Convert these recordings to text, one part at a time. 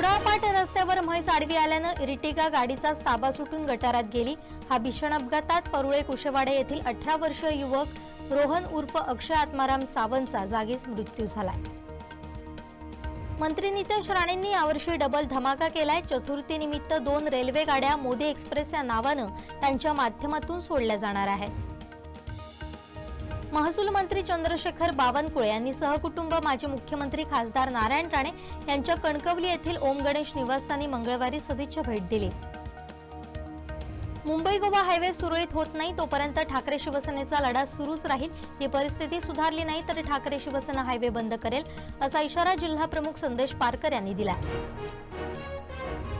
कुडापाट रस्त्यावर म्हैस आडवी आल्यानं इर्टिगा गाडीचा ताबा सुटून गटारात गेली. हा भीषण अपघातात परुळे कुशेवाडे येथील अठरा वर्षीय युवक रोहन उर्फ अक्षय आत्माराम सावंतचा जागीच मृत्यू झालाय. मंत्री नितेश राणेंनी यावर्षी डबल धमाका केलाय. चतुर्थीनिमित्त दोन रेल्वे गाड्या मोदी एक्सप्रेस या नावानं त्यांच्या माध्यमातून सोडल्या जाणार आहेत. महसूल मंत्री चंद्रशेखर बावनकुळे यांनी सहकुटुंब माजी मुख्यमंत्री खासदार नारायण राणे यांच्या कणकवली येथील ओम गणेश निवासस्थानी मंगळवारी सदिच्छा भेट दिली. मुंबई गोवा हायवे सुरळीत होत नाही तोपर्यंत ठाकरे शिवसेनेचा लढा सुरूच राहील. ही परिस्थिती सुधारली नाही तर ठाकरे शिवसेना हायवे बंद करेल असा इशारा जिल्हा प्रमुख संदेश पारकर यांनी दिला.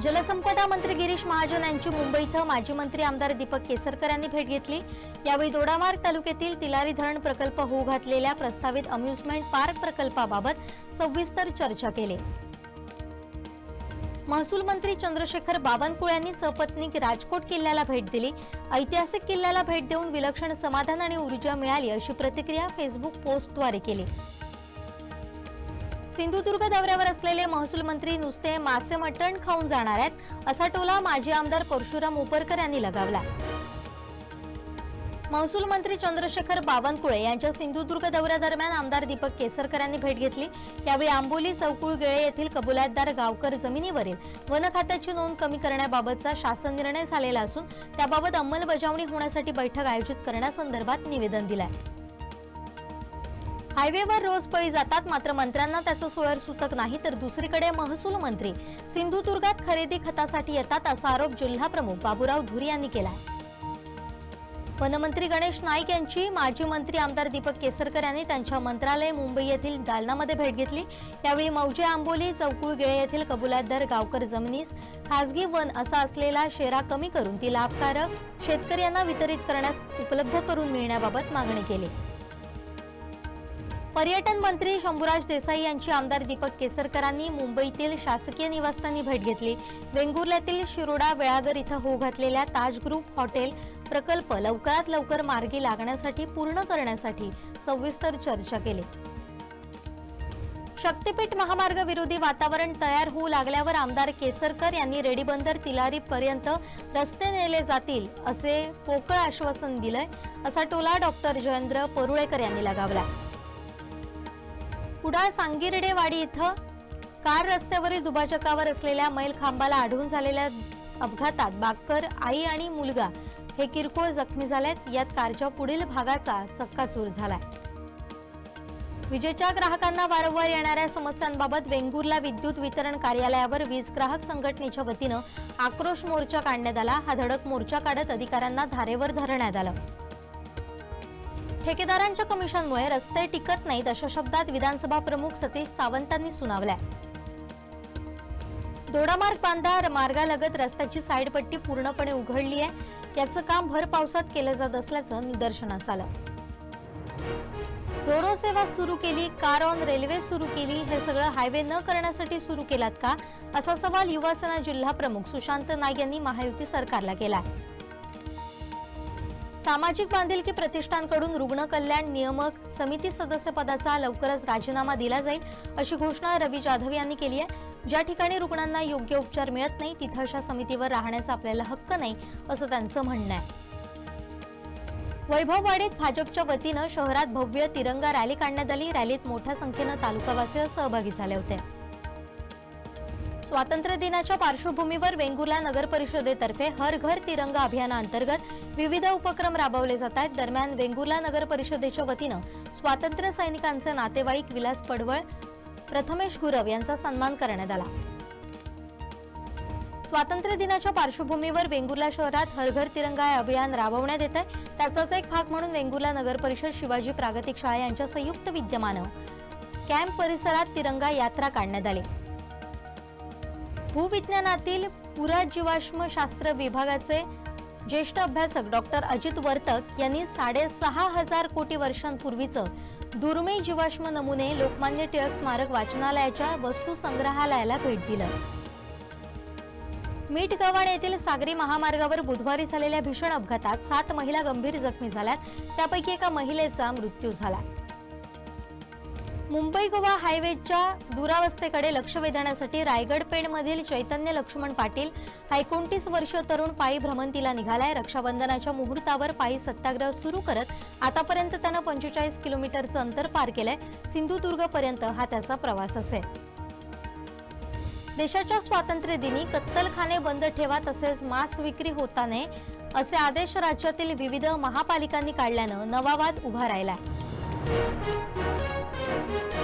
जलसंपदा मंत्री गिरीश महाजन यांची मुंबई इथं माजी मंत्री आमदार दीपक केसरकर यांनी भेट घेतली. यावेळी दोडामार्ग तालुक्यातील तिलारी धरण प्रकल्प होऊ घातलेल्या प्रस्तावित अम्युजमेंट पार्क प्रकल्पाबाबत सविस्तर चर्चा केली. महसूल मंत्री चंद्रशेखर बावनकुळे यांनी सपत्नीक राजकोट किल्ल्याला भेट दिली. ऐतिहासिक किल्ल्याला भेट देऊन विलक्षण समाधान आणि ऊर्जा मिळाली अशी प्रतिक्रिया फेसबुक पोस्टद्वारे केली. सिंधुदुर्ग दौऱ्यावर असलेले महसूल मंत्री नुसते मासे मटण खाऊन जाणार आहेत असा टोला माजी आमदार परशुराम उपरकर यांनी लगावला. महसूल मंत्री चंद्रशेखर बावनकुळे यांच्या सिंधुदुर्ग दौऱ्यादरम्यान आमदार दीपक केसरकर यांनी भेट घेतली. यावेळी आंबोली चौकुळगेळे येथील कबुलातदार गावकर जमिनीवरील वन खात्याची नोंद कमी करण्याबाबतचा शासन निर्णय झालेला असून त्याबाबत अंमलबजावणी होण्यासाठी बैठक आयोजित करण्यासंदर्भात निवेदन दिलं आहे हायवेवर रोज पळी जातात मात्र मंत्र्यांना त्याचं सोयर सुतक नाही तर दुसरीकडे महसूल मंत्री सिंधुदुर्गात खरेदी खतासाठी येतात असा आरोप जिल्हाप्रमुख बाबुराव बाबूराव धुरी यांनी केला वनमंत्री गणेश नाईक यांची माजी मंत्री आमदार दीपक केसरकर यांनी त्यांच्या मंत्रालय मुंबई येथील दालनामध्ये भेट घेतली. त्यावेळी मौजे आंबोली चौकुळगेळे येथील कबुलातदार गावकर जमिनीस खासगी वन असा असलेला शेरा कमी करून ती लाभकारक शेतकऱ्यांना वितरित करण्यास उपलब्ध करून मिळण्याबाबत मागणी केली. पर्यटन मंत्री शंभूराज देसाई यांची आमदार दीपक केसरकरांनी मुंबईतील शासकीय निवासस्थानी भेट घेतली. वेंगुर्ल्यातील शिरोडा वेळागर इथं होऊ घातलेल्या ताज ग्रुप हॉटेल प्रकल्प लवकरात लवकर मार्गी लागण्यासाठी पूर्ण करण्यासाठी सविस्तर चर्चा केली. शक्तीपीठ महामार्ग विरोधी वातावरण तयार होऊ लागल्यावर आमदार केसरकर यांनी रेडीबंदर तिलारी पर्यंत रस्ते नेले जातील असे पोकळ आश्वासन दिलंय असा टोला डॉक्टर जयेंद्र परुळेकर यांनी लगावला. कुडाळ सांगिर्डेवाडी इथं कार रस्त्यावरील दुभाजकावर असलेल्या मैल खांबाला आढळून झालेल्या अपघातात बाकर आई आणि मुलगा हे किरकोळ जखमी झालेत. यात कारच्या पुढील भागाचा चक्काचूर झालाय. विजेच्या ग्राहकांना वारंवार येणाऱ्या समस्यांबाबत वेंगुर्ला विद्युत वितरण कार्यालयावर वीज ग्राहक संघटनेच्या वतीनं आक्रोश मोर्चा काढण्यात आला. हा धडक मोर्चा काढत अधिकाऱ्यांना धारेवर धरण्यात आलं. ठेकेदारांच्या कमिशनमुळे रस्ते टिकत नाहीत अशा शब्दात विधानसभा प्रमुख सतीश सावंतांनी सुनावल्या. दोडामार्ग बांधा मार्गालगत रस्त्याची साईडपट्टी पूर्णपणे उघडली आहे. याचं काम भर पावसात केलं जात असल्याचं निदर्शनास आलं. रोरो सेवा सुरू केली कार ऑन रेल्वे सुरू केली हे सगळं हायवे न करण्यासाठी सुरू केलात का? असा सवाल युवासेना जिल्हा प्रमुख सुशांत नाईक यांनी महायुती सरकारला केला सामाजिक बांधिलकी प्रतिष्ठानकडून रुग्ण कल्याण नियामक समिती सदस्यपदाचा लवकरच राजीनामा दिला जाईल अशी घोषणा रवी जाधव यांनी केली आहे. ज्या ठिकाणी रुग्णांना योग्य उपचार मिळत नाही तिथं अशा समितीवर राहण्याचा आपल्याला हक्क नाही असं त्यांचं म्हणणं आहे. वैभववाडीत भाजपच्या वतीनं शहरात भव्य तिरंगा रॅली काढण्यात आली. रॅलीत मोठ्या संख्येनं तालुकावासी सहभागी झाले होते. स्वातंत्र्य दिनाच्या पार्श्वभूमीवर वेंगुर्ला नगर परिषदेतर्फे हर घर तिरंगा अभियानाअंतर्गत विविध उपक्रम राबवले जात आहेत दरम्यान वेंगुर्ला नगर परिषदेच्या वतीनं स्वातंत्र्य सैनिकांचे नातेवाईक विलास पडवळ प्रथमेश गुरव यांचा सन्मान करण्यात आला. स्वातंत्र्य दिनाच्या पार्श्वभूमीवर वेंगुर्ला शहरात हर घर तिरंगा हे अभियान राबवण्यात येत आहे त्याचाच एक भाग म्हणून वेंगुर्ला नगर परिषद शिवाजी प्रागतिक शाळा यांच्या संयुक्त विद्यमानं कॅम्प परिसरात तिरंगा यात्रा काढण्यात आली. भूविज्ञानातील पुराजीवाश्म शास्त्र विभागाचे ज्येष्ठ अभ्यासक डॉक्टर अजित वर्तक यांनी साडेसहा हजार कोटी वर्षांपूर्वीचं दुर्मिळ जीवाश्म नमुने लोकमान्य टिळक स्मारक वाचनालयाच्या वस्तू संग्रहालयाला भेट दिलं. मीठगव्हाण येथील सागरी महामार्गावर बुधवारी झालेल्या भीषण अपघातात सात महिला गंभीर जखमी झाल्यात. त्यापैकी एका महिलेचा मृत्यू झाला. मुंबई गोवा हायवेच्या दुरावस्थेकडे लक्ष वेधण्यासाठी रायगड पेणमधील चैतन्य लक्ष्मण पाटील हा एकोणतीस वर्ष तरुण पायी भ्रमंतीला निघालाय. रक्षाबंधनाच्या मुहूर्तावर पायी सत्याग्रह सुरू करत आतापर्यंत त्यानं पंचेचाळीस किलोमीटरचं अंतर पार केलंय. सिंधुदुर्गपर्यंत हा त्याचा प्रवास असेल. देशाच्या स्वातंत्र्य दिनी कत्तलखाने बंद ठेवा तसेच मांस विक्री होता नये असे आदेश राज्यातील विविध महापालिकांनी काढल्यानं नवावाद उभा राहिला आहे उभा राहिलाय